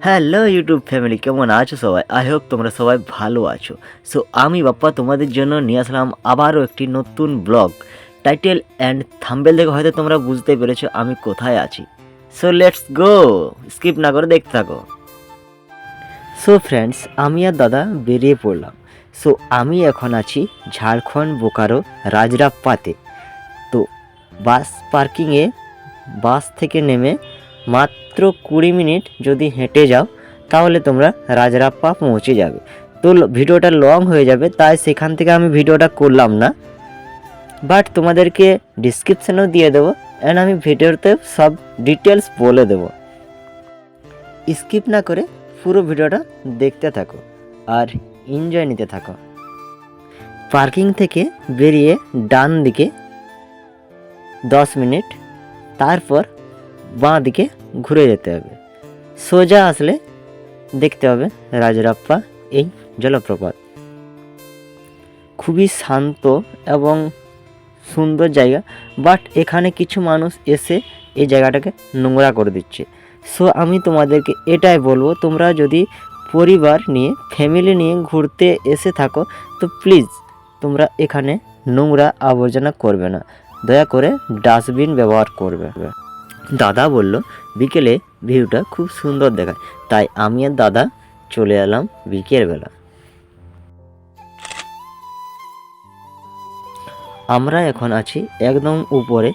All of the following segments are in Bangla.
হ্যালো ইউটিউব ফ্যামিলি কেমন আছো সবাই? আই হোপ তোমরা সবাই ভালো আছো। সো আমি বাপ্পা, তোমাদের জন্য নিয়ে আসলাম আবারও একটি নতুন ব্লগ টাইটেল অ্যান্ড থাম্বেল দেখে হয়তো তোমরা বুঝতে পেরেছ আমি কোথায় আছি। সো লেটস গো স্কিপ না করে দেখতে থাকো। সো ফ্রেন্ডস আমি আর দাদা বেরিয়ে পড়লাম। সো আমি এখন আছি ঝাড়খণ্ড বোকারো রাজরাপ্পাতে। তো, বাস পার্কিংয়ে বাস থেকে নেমে মাত্র কুড়ি মিনিট যদি হেঁটে যাও, তাহলে তোমরা রাজরাপ্পা পৌঁছে যাবে। তো ভিডিওটা লং হয়ে যাবে, তাই সেখান থেকে আমি ভিডিওটা করলাম না। বাট তোমাদেরকে ডিসক্রিপশানেও দিয়ে দেবো অ্যান্ড আমি ভিডিওতে সব ডিটেলস বলে দেবো। স্কিপ না করে পুরো ভিডিওটা দেখতে থাকো, আর এনজয় নিতে থাকো। পার্কিং থেকে বেরিয়ে ডান দিকে দশ মিনিট, তারপর বাঁ দিকে ঘুরে যেতে হবে। সোজা আসলে দেখতে হবে রাজরাপ্পা এই জলপ্রপাত। খুবই শান্ত এবং সুন্দর জায়গা বাট এখানে কিছু মানুষ এসে এই জায়গাটাকে নোংরা করে দিচ্ছে। সো আমি তোমাদেরকে এটাই বলব, তোমরা যদি পরিবার নিয়ে ফ্যামিলি নিয়ে ঘুরতে এসে থাকো, তো প্লিজ তোমরা এখানে নোংরা আবর্জনা করবে না। দয়া করে ডাস্টবিন ব্যবহার করবে। দাদা বলল, বিকেলে ভিউটা খুব সুন্দর দেখায়। তাই আমি আর দাদা চলে এলাম বিকেলবেলা আমরা এখন আছি একদম উপরে,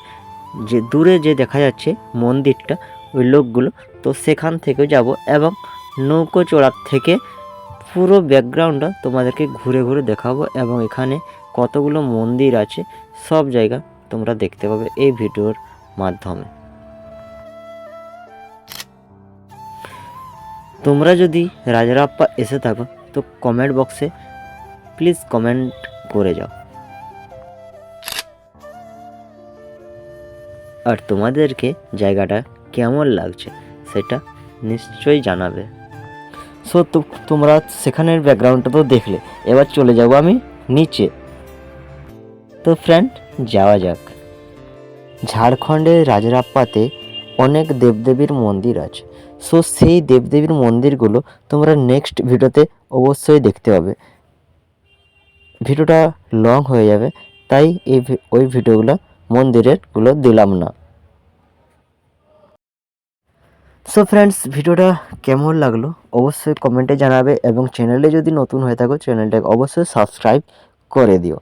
যে দূরে যে দেখা যাচ্ছে মন্দিরটা, ওই লোকগুলো। তো সেখান থেকে যাব এবং নৌকো চড়ার থেকে পুরো ব্যাকগ্রাউন্ডটা তোমাদেরকে ঘুরে ঘুরে দেখাবো এবং এখানে কতগুলো মন্দির আছে, সব জায়গা তোমরা দেখতে পাবে এই ভিডিওর মাধ্যমে। তোমরা যদি রাজারাপ্পা এসে থাকো, তো কমেন্ট বক্সে প্লিজ কমেন্ট করে যাও। আর তোমাদেরকে জায়গাটা কেমন লাগছে, সেটা নিশ্চয়ই জানাবে। সো তো তোমরা সেখানের ব্যাকগ্রাউন্ডটা তো দেখলে, এবার চলে যাব আমি নিচে। তো ফ্রেন্ড যাওয়া যাক। ঝাড়খণ্ডের রাজরাপ্পাতে অনেক দেবদেবীর মন্দির আছে। সো সেই দেবদেবীর মন্দিরগুলো তোমরা নেক্সট ভিডিওতে অবশ্যই দেখতে হবে ভিডিওটা লং হয়ে যাবে, তাই এই ওই ভিডিওগুলো মন্দিরেরগুলো দিলাম না। সো ফ্রেন্ডস ভিডিওটা কেমন লাগল? অবশ্যই কমেন্টে জানাবে এবং চ্যানেলে যদি নতুন হয়ে থাকো চ্যানেলটাকে অবশ্যই সাবস্ক্রাইব করে দিও।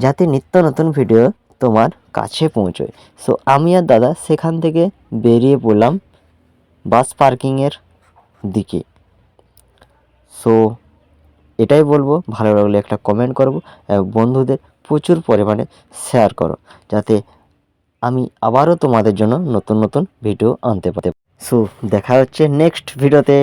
যাতে নিত্য নতুন ভিডিও তোমার কাছে পৌঁছয়। সো আমি আর দাদা সেখান থেকে বেরিয়ে পড়লাম বাস পার্কিংয়ের দিকে। সো এটাই বলব, ভালো লাগলে একটা কমেন্ট করব এবং বন্ধুদের প্রচুর পরিমাণে শেয়ার করো, যাতে আমি আবারও তোমাদের জন্য নতুন নতুন ভিডিও আনতে পারি। সো দেখা হচ্ছে নেক্সট ভিডিওতে